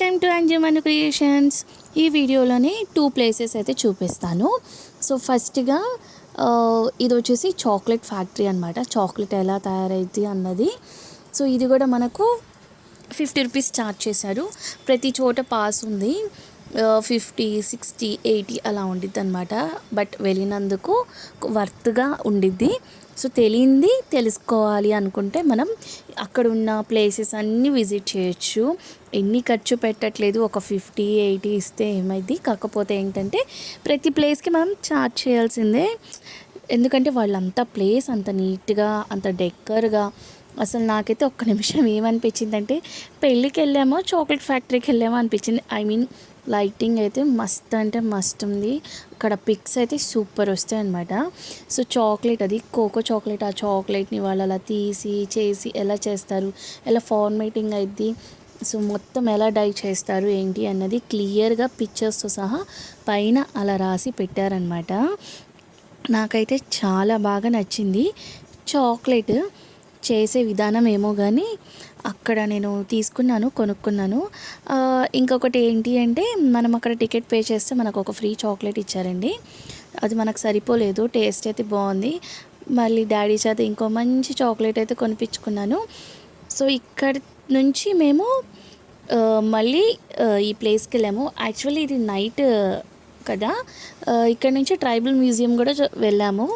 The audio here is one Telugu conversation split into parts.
Welcome to Anjuman creations. ఈ వీడియోలోని టూ ప్లేసెస్ అయితే చూపిస్తాను. సో ఫస్ట్గా ఇది వచ్చేసి చాక్లెట్ ఫ్యాక్టరీ అనమాట చాక్లెట్ ఎలా తయారైద్ది అన్నది. సో ఇది కూడా మనకు ఫిఫ్టీ రూపీస్ ఛార్జ్ చేశారు. ప్రతి చోట పాస్ ఉంది. ఫిఫ్టీ సిక్స్టీ ఎయిటీ అలా ఉండిద్ది అనమాట బట్ వెళ్ళినందుకు వర్త్గా ఉండిద్ది. సో తెలియంది తెలుసుకోవాలి అనుకుంటే మనం అక్కడ ఉన్న ప్లేసెస్ అన్నీ విజిట్ చేయొచ్చు. ఎన్ని ఖర్చు పెట్టట్లేదు ఒక ఫిఫ్టీ ఎయిటీ ఇస్తే ఏమైంది? కాకపోతే ఏంటంటే ప్రతి ప్లేస్కి మనం చార్జ్ చేయాల్సిందే. ఎందుకంటే వాళ్ళంతా ప్లేస్ అంత నీట్గా అంత డెక్కర్గా. అసలు నాకైతే ఒక్క నిమిషం ఏమనిపించిందంటే పెళ్ళికి వెళ్ళామో చాక్లెట్ ఫ్యాక్టరీకి వెళ్ళామో అనిపించింది. ఐ మీన్ లైటింగ్ అయితే మస్త్ అంటే మస్త్ ఉంది. అక్కడ పిక్స్ అయితే సూపర్ వస్తాయి అనమాట సో చాక్లెట్ అది కోకో చాక్లెట్ ఆ చాక్లెట్ని వాళ్ళు అలా తీసి చేసి ఎలా చేస్తారు ఎలా ఫార్మేటింగ్ అయింది సో మొత్తం ఎలా డై చేస్తారు ఏంటి అన్నది క్లియర్గా పిక్చర్స్తో సహా పైన అలా రాసి పెట్టారనమాట నాకైతే చాలా బాగా నచ్చింది. చాక్లెట్ చేసే విధానం ఏమో కానీ అక్కడ నేను తీసుకున్నాను కొనుక్కున్నాను. ఇంకొకటి ఏంటి అంటే మనం అక్కడ టికెట్ పే చేస్తే మనకు ఒక ఫ్రీ చాక్లెట్ ఇచ్చారండి. అది మనకు సరిపోలేదు టేస్ట్ అయితే బాగుంది. మళ్ళీ డాడీ చేత ఇంకో మంచి చాక్లెట్ అయితే కొనిపించుకున్నాను. సో ఇక్కడ నుంచి మేము మళ్ళీ ఈ ప్లేస్కి వెళ్ళాము. యాక్చువల్లీ ఇది నైట్ కదా. ఇక్కడ నుంచి ట్రైబల్ మ్యూజియం కూడా వెళ్ళాము.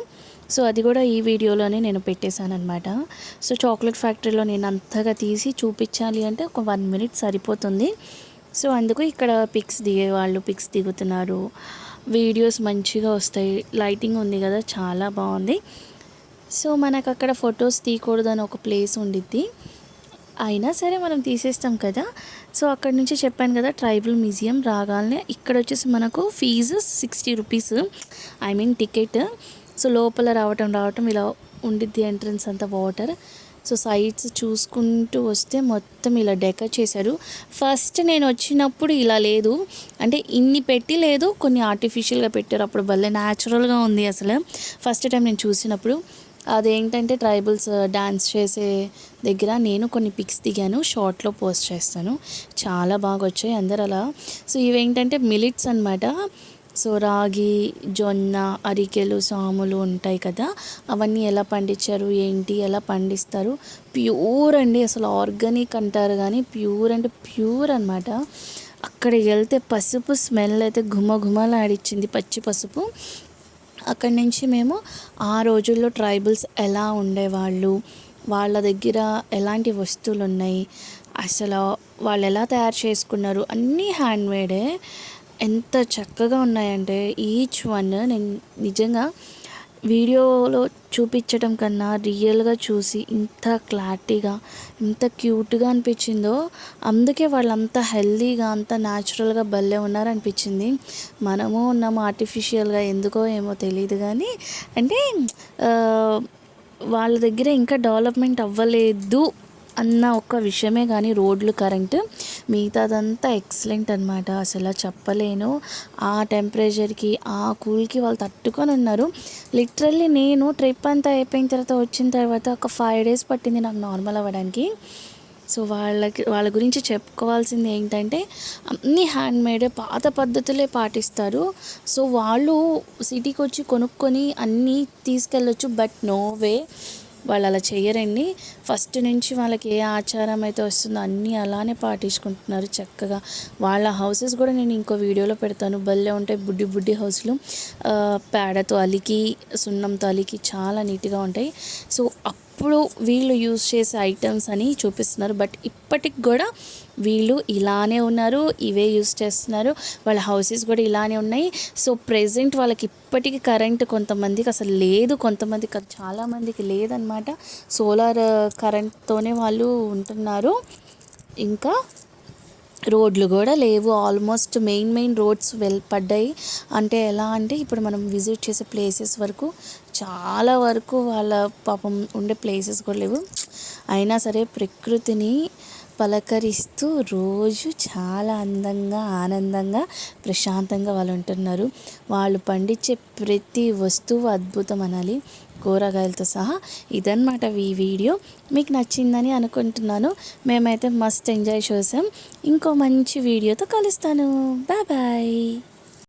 సో అది కూడా ఈ వీడియోలోనే నేను పెట్టేశాను అనమాట సో చాక్లెట్ ఫ్యాక్టరీలో నేను అంతగా తీసి చూపించాలి అంటే ఒక వన్ మినిట్ సరిపోతుంది. సో అందుకు ఇక్కడ పిక్స్ దిగే వాళ్ళు పిక్స్ దిగుతున్నారు. వీడియోస్ మంచిగా వస్తాయి. లైటింగ్ ఉంది కదా చాలా బాగుంది. సో మనకు అక్కడ ఫొటోస్ తీయకూడదని ఒక ప్లేస్ ఉండిద్ది. అయినా సరే మనం తీసేస్తాం కదా. సో అక్కడ నుంచి చెప్పాను కదా ట్రైబల్ మ్యూజియం రాగానే ఇక్కడ వచ్చేసి మనకు fees sixty rupees. I mean ticket. So లోపల రావటం రావటం ఇలా ఉండిద్ది ఎంట్రన్స్ అంతా వాటర్. సో సైట్స్ చూసుకుంటూ వస్తే మొత్తం ఇలా డెకర్ చేశారు. ఫస్ట్ నేను వచ్చినప్పుడు ఇలా లేదు. అంటే ఇన్ని పెట్టి లేదు కొన్ని ఆర్టిఫిషియల్గా పెట్టారు. అప్పుడు భలే న్యాచురల్గా ఉంది అసలు. ఫస్ట్ టైం నేను చూసినప్పుడు. అదేంటంటే ట్రైబల్స్ uh, డ్యాన్స్ చేసే దగ్గర నేను కొన్ని పిక్స్ దిగాను. షార్ట్లో పోస్ట్ చేస్తాను. చాలా బాగా వచ్చాయి అందరు అలా సో ఇవేంటంటే మిలిట్స్ అన్నమాట. సో రాగి జొన్న అరికెలు సాములు ఉంటాయి కదా అవన్నీ ఎలా పండించారు ఏంటి ఎలా పండిస్తారు? ప్యూర్ అండి అసలు ఆర్గానిక్ అంటారు కానీ ప్యూర్ అంటే ప్యూర్ అన్నమాట. అక్కడికి వెళ్తే పసుపు స్మెల్ అయితే ఘుమ ఘుమలాడిచ్చింది పచ్చి పసుపు. అక్కడి నుంచి మేము ఆ రోజుల్లో ట్రైబల్స్ ఎలా ఉండేవాళ్ళు వాళ్ళ దగ్గర ఎలాంటి వస్తువులు ఉన్నాయి అసలు వాళ్ళు ఎలా తయారు చేసుకున్నారు అన్నీ హ్యాండ్మేడే. ఎంత చక్కగా ఉన్నాయంటే ఈచ్ వన్ నేను నిజంగా వీడియోలో చూపించడం కన్నా రియల్గా చూసి ఇంత క్లారిటీగా ఇంత క్యూట్గా అనిపించిందో అందుకే వాళ్ళంతా హెల్దీగా అంత న్యాచురల్గా భలే ఉన్నారనిపించింది. మనము ఉన్నాము ఆర్టిఫిషియల్గా ఎందుకో ఏమో తెలియదు కానీ అంటే వాళ్ళ దగ్గర ఇంకా డెవలప్మెంట్ అవ్వలేదు అన్న ఒక్క విషయమే కానీ రోడ్లు కరెంట్ మిగతాదంతా ఎక్సలెంట్ అనమాట అసలు చెప్పలేను. ఆ టెంపరేచర్కి ఆ కూల్కి వాళ్ళు తట్టుకొని ఉన్నారు. లిటరల్లీ నేను ట్రిప్ అంతా అయిపోయిన తర్వాత వచ్చిన తర్వాత ఒక ఫైవ్ డేస్ పట్టింది నాకు నార్మల్ అవ్వడానికి. సో వాళ్ళకి వాళ్ళ గురించి చెప్పుకోవాల్సింది ఏంటంటే అన్ని హ్యాండ్మేడ్ పాత పద్ధతులే పాటిస్తారు. సో వాళ్ళు సిటీకి వచ్చి కొనుక్కొని అన్నీ తీసుకెళ్ళొచ్చు బట్ నో వే. వాళ్ళు అలా చేయరండి ఫస్ట్ నుంచి వాళ్ళకి ఏ ఆచారం అయితే వస్తుందో అన్నీ అలానే పాటించుకుంటున్నారు చక్కగా. వాళ్ళ హౌసెస్ కూడా నేను ఇంకో వీడియోలో పెడతాను. భలే ఉంటాయి బుడ్డి బుడ్డి హౌస్లు. పేడతో అలికి సున్నంతో అలికి చాలా నీట్గా ఉంటాయి. సో అప్పుడు వీళ్ళు యూజ్ చేసే ఐటమ్స్ అని చూపిస్తున్నారు. బట్ ఇప్పటికి కూడా వీళ్ళు ఇలానే ఉన్నారు. ఇవే యూజ్ చేస్తున్నారు. వాళ్ళ హౌసెస్ కూడా ఇలానే ఉన్నాయి. సో ప్రెసెంట్ వాళ్ళకి ఇప్పటికీ కరెంట్ కొంతమందికి అసలు లేదు. కొంతమందికి చాలామందికి లేదనమాట సోలార్ కరెంట్తోనే వాళ్ళు ఉంటున్నారు. ఇంకా రోడ్లు కూడా లేవు. ఆల్మోస్ట్ మెయిన్ మెయిన్ రోడ్స్ వెల్ పడ్డాయి. అంటే ఎలా అంటే ఇప్పుడు మనం విజిట్ చేసే ప్లేసెస్ వరకు చాలా వరకు వాళ్ళ పాపం ఉండే ప్లేసెస్ కూడా లేవు. అయినా సరే ప్రకృతిని పలకరిస్తూ రోజు చాలా అందంగా ఆనందంగా ప్రశాంతంగా వాళ్ళు ఉంటున్నారు. వాళ్ళు పండించే ప్రతి వస్తువు అద్భుతం అనాలి. కూరగాయలతో సహా ఇదన్నమాట ఈ వీడియో. మీకు నచ్చిందని అనుకుంటున్నాను. మేమైతే మస్త్ ఎంజాయ్ చేసాం ఇంకో మంచి వీడియోతో కలుస్తాను. Bye bye.